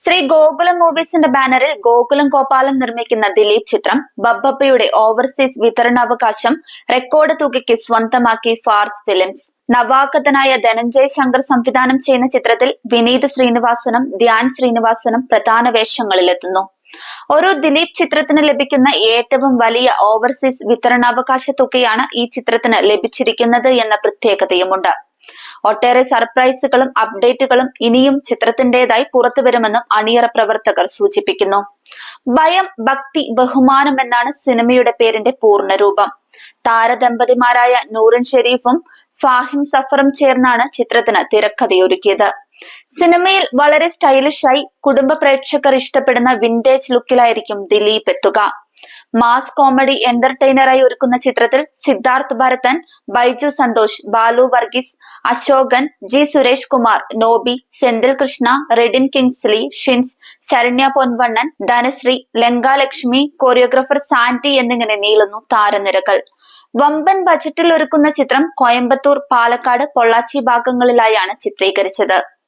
ശ്രീ ഗോകുലം മൂവീസിന്റെ ബാനറിൽ ഗോകുലം ഗോപാലൻ നിർമ്മിക്കുന്ന ദിലീപ് ചിത്രം ബബ്ബപ്പയുടെ ഓവർസീസ് വിതരണാവകാശം റെക്കോർഡ് തുകയ്ക്ക് സ്വന്തമാക്കി ഫാർസ് ഫിലിംസ്. നവാഗതനായ ധനഞ്ജയ് ശങ്കർ സംവിധാനം ചെയ്യുന്ന ചിത്രത്തിൽ വിനീത് ശ്രീനിവാസനും ധ്യാൻ ശ്രീനിവാസനും പ്രധാന വേഷങ്ങളിലെത്തുന്നു. ഓരോ ദിലീപ് ചിത്രത്തിന് ലഭിക്കുന്ന ഏറ്റവും വലിയ ഓവർസീസ് വിതരണാവകാശ തുകയാണ് ഈ ചിത്രത്തിന് ലഭിച്ചിരിക്കുന്നത് എന്ന പ്രത്യേകതയുമുണ്ട്. ഒട്ടേറെ സർപ്രൈസുകളും അപ്ഡേറ്റുകളും ഇനിയും ചിത്രത്തിന്റേതായി പുറത്തുവരുമെന്നും അണിയറ പ്രവർത്തകർ സൂചിപ്പിക്കുന്നു. ഭയം ഭക്തി ബഹുമാനം എന്നാണ് സിനിമയുടെ പേരിന്റെ പൂർണരൂപം. താരദമ്പതിമാരായ നൂറിൻ ഷെരീഫും ഫാഹിം സഫറും ചേർന്നാണ് ചിത്രത്തിന് തിരക്കഥയൊരുക്കിയത്. സിനിമയിൽ വളരെ സ്റ്റൈലിഷായി കുടുംബ പ്രേക്ഷകർ ഇഷ്ടപ്പെടുന്ന വിന്റേജ് ലുക്കിലായിരിക്കും ദിലീപ് എത്തുക. മാസ് കോമഡി എന്റർടൈനറായി ഒരുക്കുന്ന ചിത്രത്തിൽ Siddharth Bharathan Baiju Santhosh Balu Varghese Ashokan G Suresh Kumar Nobi Senthil Krishna Redin Kingsley Shins Saranya Ponvannan Dhanashree Lankalakshmi choreographer Santi എന്നിങ്ങനെ നീളുന്നു താരനിരകൾ. വമ്പൻ ബജറ്റിൽ ഒരുക്കുന്ന ചിത്രം കോയമ്പത്തൂർ പാലക്കാട് പൊള്ളാച്ചി ഭാഗങ്ങളിലായാണ് ചിത്രീകരിച്ചത്.